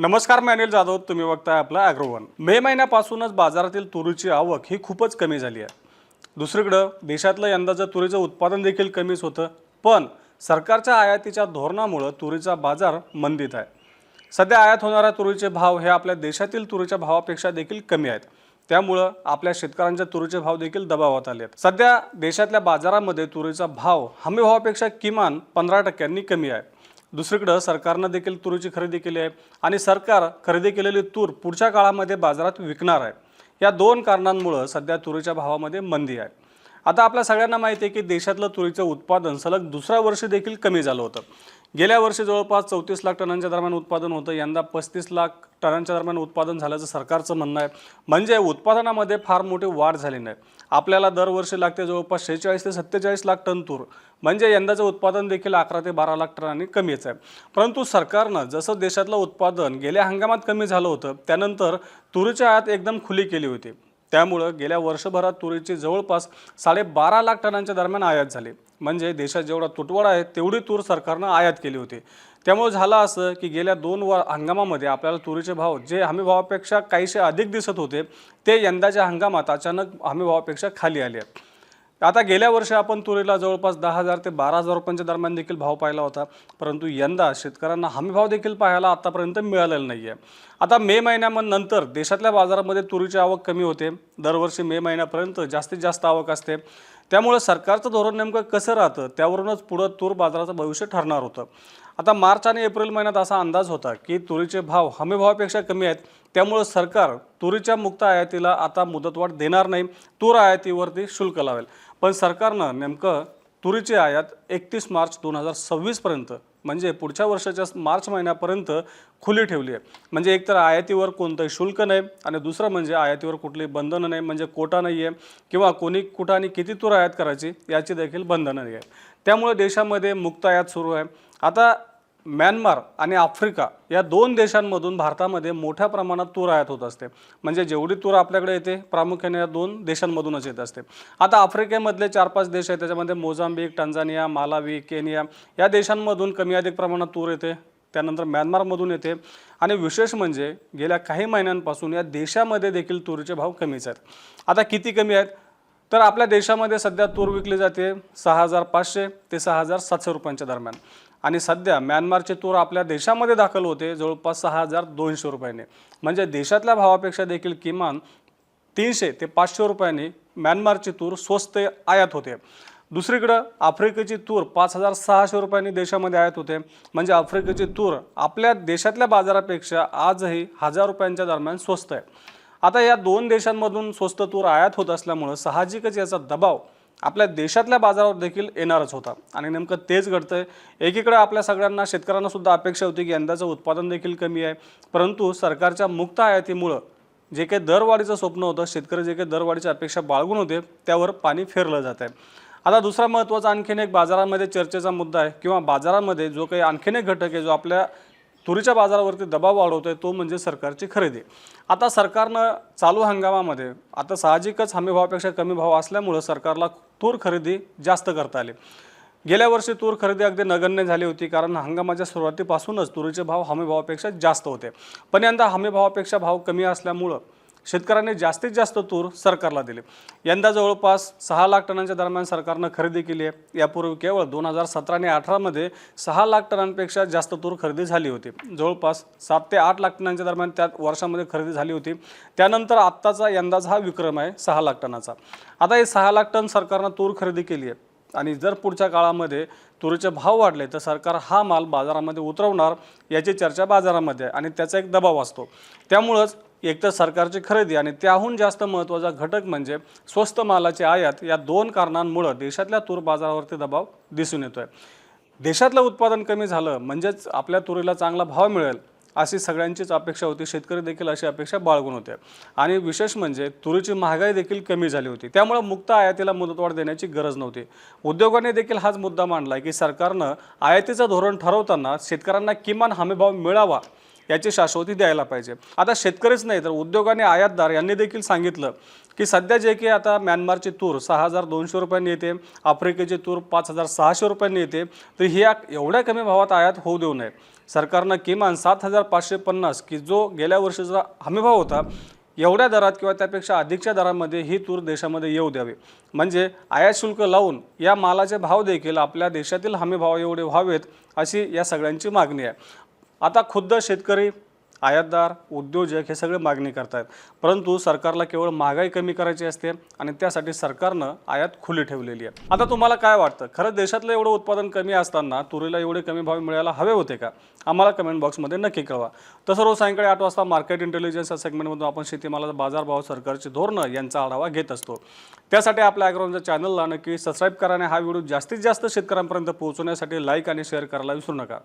नमस्कार मी अनिल जाधव. तुम्ही बघताय आपला अॅग्रोवन. मे महिन्यापासूनच बाजारातील तुरीची आवक ही खूपच कमी झाली आहे. दुसरीकडं देशातलं यंदाचं तुरीचं उत्पादन देखील कमीच होतं पण सरकारच्या आयातीच्या धोरणामुळं तुरीचा बाजार मंदीत आहे. सध्या आयात होणाऱ्या तुरीचे भाव हे आपल्या देशातील तुरीच्या भावापेक्षा देखील कमी आहेत. त्यामुळं आपल्या शेतकऱ्यांच्या तुरीचे भाव देखील दबावात आले आहेत. सध्या देशातल्या बाजारामध्ये तुरीचा भाव हमी भावापेक्षा किमान पंधरा टक्क्यांनी कमी आहे. दुसरीकडं सरकारनं देखील तुरीची खरेदी केली आहे आणि सरकार खरेदी केलेली तूर पुढच्या काळामध्ये बाजारात विकणार आहे. या दोन कारणांमुळं सध्या तुरीच्या भावामध्ये मंदी आहे. आता आपल्या सगळ्यांना माहिती आहे की देशातलं तुरीचं उत्पादन सलग दुसऱ्या वर्षी देखील कमी झालं होतं. गेल्या वर्षी जवळपास चौतीस लाख टनांच्या दरम्यान उत्पादन होतं. यंदा पस्तीस लाख टनांच्या दरम्यान उत्पादन झाल्याचं सरकारचं म्हणणं आहे. म्हणजे उत्पादनामध्ये फार मोठी वाढ झाली नाही. आपल्याला दरवर्षी लागते जवळपास शेहेचाळीस ते सत्तेचाळीस लाख टन तूर. म्हणजे यंदाचं उत्पादन देखील अकरा ते बारा लाख टनांनी कमीच आहे. परंतु सरकारनं जसं देशातलं उत्पादन गेल्या हंगामात कमी झालं होतं त्यानंतर तुरीची आयात एकदम खुली केली होती. त्यामुळं गेल्या वर्षभरात तुरीची जवळपास साडेबारा लाख टनांच्या दरम्यान आयात झाली. म्हणजे देशात जेवढा तुटवडा आहे तेवढी तूर सरकारनं आयात केली होती. त्यामुळे झालं असं की गेल्या दोन व हंगामामध्ये आपल्याला तुरीचे भाव जे हमी भावापेक्षा काहीसे अधिक दिसत होते ते यंदाच्या हंगामात अचानक हमी भावापेक्षा खाली आले आहेत. आता गेल्या वर्षी आपण तुरीला जवळपास दहा हजार ते बारा हजार रुपयांच्या दरम्यान देखील भाव पाहिला होता. परंतु यंदा शेतकऱ्यांना हमी भाव देखील पाहायला आतापर्यंत मिळालेला नाही आहे आता मे महिन्यानंतर देशातल्या बाजारामध्ये तुरीची आवक कमी होते. दरवर्षी मे महिन्यापर्यंत जास्तीत जास्त आवक असते. त्यामुळे सरकारचं धोरण नेमकं कसं राहतं त्यावरूनच पुढं तूर बाजाराचं भविष्य ठरणार होतं. आता मार्च आणि एप्रिल महिन्यात असा अंदाज होता की तुरीचे भाव हमी भावापेक्षा कमी आहेत त्यामुळं सरकार तुरीच्या मुक्त आयातीला आता मुदतवाढ देणार नाही तूर आयातीवरती शुल्क लावेल. पण सरकारनं नेमकं तुरीची आयात एकतीस मार्च दोन हजार सव्वीसपर्यंत म्हणजे पुढच्या वर्षाच्या मार्च महिन्यापर्यंत खुली ठेवली आहे. म्हणजे एकतर आयातीवर कोणतंही शुल्क नाही आणि दुसरं म्हणजे आयातीवर कुठली बंधनं नाही म्हणजे कोटा नाही आहे किंवा कोणी कुठं आणि किती तूर आयात करायची याची देखील बंधनं नाही आहे. त्यामुळे देशामध्ये मुक्त आयात सुरू आहे. आता म्यानमार आणि आफ्रिका या दोन देशांमधून भारतामध्ये मोठ्या प्रमाणात तूर आयात होत असते. म्हणजे जेवढी तूर आपल्याकडे येते प्रामुख्याने या दोन देशांमधूनच येत असते. आता आफ्रिकेमधले चार पाच देश आहेत त्याच्यामध्ये मोझांबिक टांझानिया मालावी केनिया या देशांमधून कमी अधिक प्रमाणात तूर येते. त्यानंतर म्यानमारमधून येते. आणि विशेष म्हणजे गेल्या काही महिन्यांपासून या देशामध्ये देखील तुरीचे भाव कमीच आहेत. आता किती कमी आहेत? तर आपल्या देशामध्ये सध्या तूर विकली जाते सहा हजार पाचशे ते सहा हजार सातशे रुपयांच्या दरम्यान. आणि सध्या म्यानमारचे तूर आपल्या देशामध्ये दाखल होते जवळपास सहा हजार दोनशे रुपयाने. म्हणजे देशातल्या भावापेक्षा देखील किमान तीनशे ते पाचशे रुपयांनी म्यानमारची तूर स्वस्त आयात होते. दुसरीकडं आफ्रिकेची तूर पाच हजार सहाशे रुपयांनी देशामध्ये आयात होते. म्हणजे आफ्रिकेची तूर आपल्या देशातल्या बाजारापेक्षा आजही हजार रुपयांच्या दरम्यान स्वस्त आहे. आता या दोन देशांमधून स्वस्त तूर आयात होत असल्यामुळं साहजिकच याचा दबाव आपल्या देशातल्या बाजारावर देखील येणारच होता. आणि नेमकं तेच घडतं आहे एकीकडे आपल्या सगळ्यांना शेतकऱ्यांना सुद्धा अपेक्षा होती की यंदाचं उत्पादन देखील कमी आहे. परंतु सरकारच्या मुक्त आयातीमुळं जे काही दरवाढीचं स्वप्न होतं शेतकरी जे काही दरवाढीची अपेक्षा बाळगून होते त्यावर पाणी फेरलं जात आहे आता दुसरा महत्त्वाचा आणखीन एक बाजारामध्ये चर्चेचा मुद्दा आहे किंवा बाजारामध्ये जो काही आणखीन एक घटक आहे जो आपल्या तुरीच्या बाजारावरती दबाव वाढवतो आहे तो म्हणजे सरकारची खरेदी. आता सरकारनं चालू हंगामामध्ये आता साहजिकच हमी भावापेक्षा कमी भाव असल्यामुळं सरकारला तूर खरेदी जास्त करता आली. गेल्या वर्षी तूर खरेदी अगदी नगण्य झाली होती कारण हंगामाच्या सुरुवातीपासूनच तुरीचे भाव हमीभावापेक्षा जास्त होते. पण यंदा हमीभावापेक्षा भाव कमी असल्यामुळं शेतकऱ्यांनी जास्तीत जास्त तूर सरकारला दिले. यंदा जवळपास सहा लाख टनांच्या दरम्यान सरकारनं खरेदी केली आहे. यापूर्वी केवळ दोन हजार सतरा आणि अठरामध्ये सहा लाख टनांपेक्षा जास्त तूर खरेदी झाली होती. जवळपास सात ते आठ लाख टनांच्या दरम्यान त्या वर्षामध्ये खरेदी झाली होती. त्यानंतर आत्ताचा यंदाचा हा विक्रम आहे सहा लाख टनाचा. आता हे सहा लाख टन सरकारनं तूर खरेदी केली आहे. आणि जर पुढच्या काळामध्ये तुरीचे भाव वाढले तर सरकार हा माल बाजारामध्ये उतरवणार याची चर्चा बाजारामध्ये आहे आणि त्याचा एक दबाव असतो. त्यामुळंच एकतर सरकारची खरेदी आणि त्याहून जास्त महत्त्वाचा घटक म्हणजे स्वस्त मालाची आयात या दोन कारणांमुळं देशातल्या तूर बाजारावरती दबाव दिसून येतोय. देशातलं उत्पादन कमी झालं म्हणजेच आपल्या तुरीला चांगला भाव मिळेल अशी सगळ्यांचीच अपेक्षा होती शेतकरी देखील अशी अपेक्षा बाळगून होते. आणि विशेष म्हणजे तुरीची महागाई देखील कमी झाली होती. त्यामुळे मुक्त आयातीला मुदतवाढ देण्याची गरज नव्हती. उद्योगाने देखील हाच मुद्दा मांडला की सरकारनं आयातीचं धोरण ठरवताना शेतकऱ्यांना किमान हमीभाव मिळावा याची शाश्वती द्यायला पाहिजे. आता शेतकरीच नाही तर उद्योग आणि आयातदार यांनी देखील सांगितलं की सध्या जे की आता म्यानमारची तूर सहा हजार दोनशे रुपयांनी येते आफ्रिकेची तूर पाच हजार सहाशे रुपयांनी येते तर ही एवढ्या कमी भावात आयात होऊ देऊ नये. सरकारनं किमान सात हजार पाचशे पन्नास की जो गेल्या वर्षीचा हमीभाव होता एवढ्या दरात किंवा त्यापेक्षा अधिकच्या दरामध्ये ही तूर देशामध्ये येऊ द्यावी. म्हणजे आयात शुल्क लावून या मालाचे भाव देखील आपल्या देशातील हमीभाव एवढे व्हावेत अशी या सगळ्यांची मागणी आहे. आता खुद्द शेतकरी आयातदार उद्योजक हे सगळे मागणी करतायत. परंतु सरकारला केवळ महागाई कमी करायची असते आणि त्यासाठी सरकारनं आयात खुली ठेवलेली आहे. आता तुम्हाला काय वाटतं? खरं देशातलं एवढं उत्पादन कमी असताना तुरीला एवढे कमी भाव मिळायला हवे होते का? आम्हाला कमेंट बॉक्समध्ये नक्की कळवा. तसं रोज सायंकाळी आठ वाजता मार्केट इंटेलिजन्स या सेगमेंटमधून आपण शेतीमालाचा बाजारभाव सरकारची धोरणं यांचा आढावा घेत असतो. त्यासाठी आपल्या ॲग्रोनच्या चॅनलला नक्की सबस्क्राईब करा आणि हा व्हिडिओ जास्तीत जास्त शेतकऱ्यांपर्यंत पोहोचवण्यासाठी लाईक आणि शेअर करायला विसरू नका.